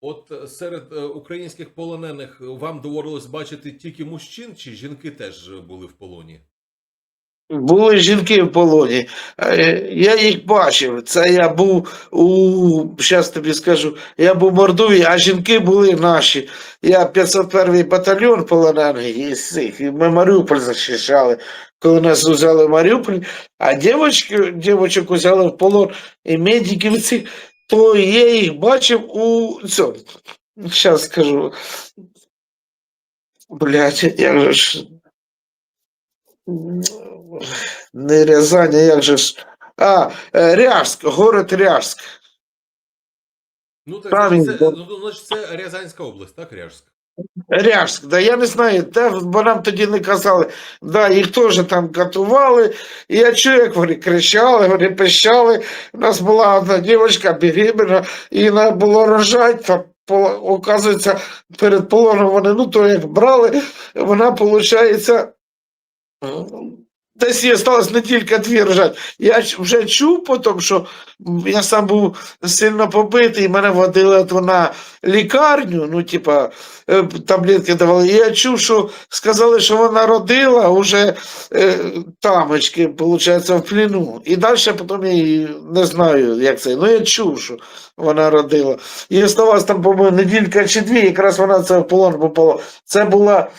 От е, серед е, українських полонених вам доводилось бачити тільки мужчин, чи жінки теж е, були в полоні? Були жінки в полоні. Е, Я їх бачив. Це я був у зараз тобі скажу, я був в Мордові, а жінки були наші. Я 501 батальйон полонений із цих, ми Маріуполь захищали. Коли нас взяли в Маріуполь, а дівочки, дівочок взяли в полон, і медиків цих, то я їх бачив у цьому. Зараз скажу. Блять, як же ж. Не Рязань, а як же ж. А, Ряжск, город Ряжськ. Ну, так, Правильно. це, ну, ну, значить, це Рязанська область, так, Ряжськ? Ряжськ, да я не знаю, де, бо нам тоді не казали, да, їх теж там катували. І я чую, як вони кричали, вони пищали. У нас була одна дівчинка беременна, і треба було рожать, Там, оказується, перед полоном вони, ну то як брали, вона, виходить, десь їй сталося не тільки дві рожати. Я вже чув потім, що я сам був сильно побитий, мене водили от на лікарню, ну, типа, е, таблетки давали. І я чув, що сказали, що вона родила уже е, тамочки, виходить, в пліну. І далі потім я не знаю, як це. Ну, я чув, що вона родила. І оставалось там, по-моєму, неділька чи дві, якраз вона це в полон попала. Це була.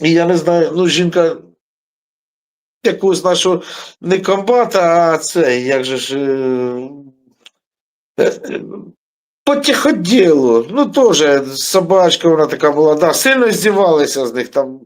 І я не знаю, ну, жінка. Якусь нашу не комбата, а це, як же ж. Е, е, тиходілу. Ну, теж собачка вона така була, да, сильно здівалися з них там.